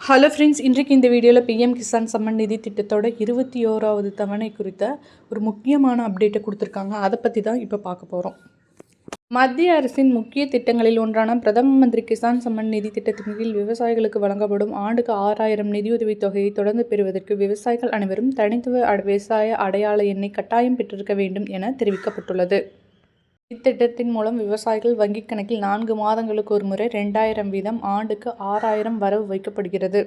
Hello friends இன்றைக்கு இந்த வீடியோவில் பிஎம் கிசான் சம்மன் நிதி திட்டத்தோட இருபத்தி ஓராவது தவணை குறித்த ஒரு முக்கியமான அப்டேட்டை கொடுத்துருக்காங்க. அதை பற்றி தான் இப்போ பார்க்க போகிறோம் மத்திய அரசின் முக்கிய திட்டங்களில் ஒன்றான பிரதம மந்திரி கிசான் சம்மன் நிதி திட்டத்தின் கீழ் விவசாயிகளுக்கு வழங்கப்படும் ஆண்டுக்கு ஆறாயிரம் நிதியுதவித் தொகையை தொடர்ந்து பெறுவதற்கு விவசாயிகள் அனைவரும் தனித்துவ விவசாய அடையாள எண்ணை கட்டாயம் பெற்றிருக்க வேண்டும் என தெரிவிக்கப்பட்டுள்ளது. இத்திட்டத்தின் மூலம் விவசாயிகள் வங்கிக் கணக்கில் நான்கு மாதங்களுக்கு ஒரு முறை ரெண்டாயிரம் வீதம் ஆண்டுக்கு ஆறாயிரம் வரவு வைக்கப்படுகிறது.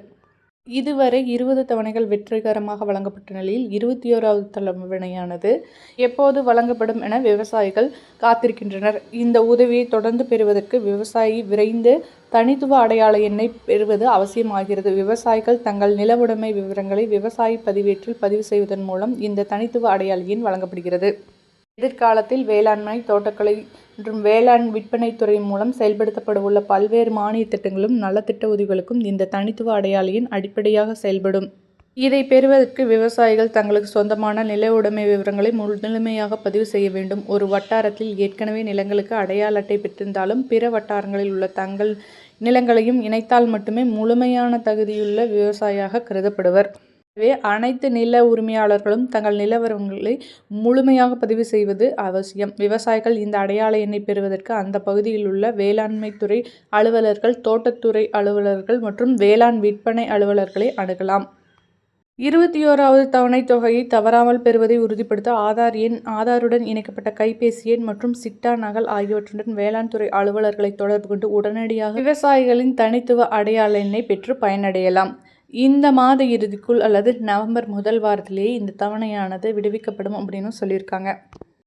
இதுவரை இருபது தவணைகள் வெற்றிகரமாக வழங்கப்பட்ட நிலையில் இருபத்தி ஓராவது தவணையானது எப்போது வழங்கப்படும் என விவசாயிகள் காத்திருக்கின்றனர். இந்த உதவியை தொடர்ந்து பெறுவதற்கு விவசாயி விரைந்து தனித்துவ அடையாள எண்ணை பெறுவது அவசியமாகிறது. விவசாயிகள் தங்கள் நிலவுடைமை விவரங்களை விவசாயி பதிவேட்டில் பதிவு செய்வதன் மூலம் இந்த தனித்துவ அடையாள எண் வழங்கப்படுகிறது. எதிர்காலத்தில் வேளாண்மை தோட்டக்கலை மற்றும் வேளாண் விற்பனைத்துறை மூலம் செயல்படுத்தப்பட உள்ள பல்வேறு மானிய திட்டங்களும் நலத்திட்ட உதவிகளுக்கும் இந்த தனித்துவ அடையாளியின் அடிப்படையாக செயல்படும். இதை பெறுவதற்கு விவசாயிகள் தங்களுக்கு சொந்தமான நில உடைமை விவரங்களை முழுமையாக பதிவு செய்ய வேண்டும். ஒரு வட்டாரத்தில் ஏற்கனவே நிலங்களுக்கு அடையாள அட்டை பெற்றிருந்தாலும் பிற வட்டாரங்களில் உள்ள தங்கள் நிலங்களையும் இணைத்தால் மட்டுமே முழுமையான தகுதியுள்ள விவசாயியாக கருதப்படுவர். எனவே அனைத்து நில உரிமையாளர்களும் தங்கள் நிலவரங்களை முழுமையாக பதிவு செய்வது அவசியம். விவசாயிகள் இந்த அடையாள எண்ணை பெறுவதற்கு அந்த பகுதியில் உள்ள வேளாண்மைத்துறை அலுவலர்கள் தோட்டத்துறை அலுவலர்கள் மற்றும் வேளாண் விற்பனை அலுவலர்களை அணுகலாம். இருபத்தி ஓராவது தவணை தொகையை தவறாமல் பெறுவதை உறுதிப்படுத்த ஆதார் எண் ஆதாருடன் இணைக்கப்பட்ட கைபேசி எண் மற்றும் சிட்டா நகல் ஆகியவற்றுடன் வேளாண் துறை அலுவலர்களை தொடர்பு கொண்டு உடனடியாக விவசாயிகளின் தனித்துவ அடையாள எண்ணை பெற்று பயனடையலாம். இந்த மாத இறுதிக்குள் அல்லது நவம்பர் முதல் வாரத்திலேயே இந்த தவணையானது விடுவிக்கப்படும் அப்படின்னு சொல்லியிருக்காங்க.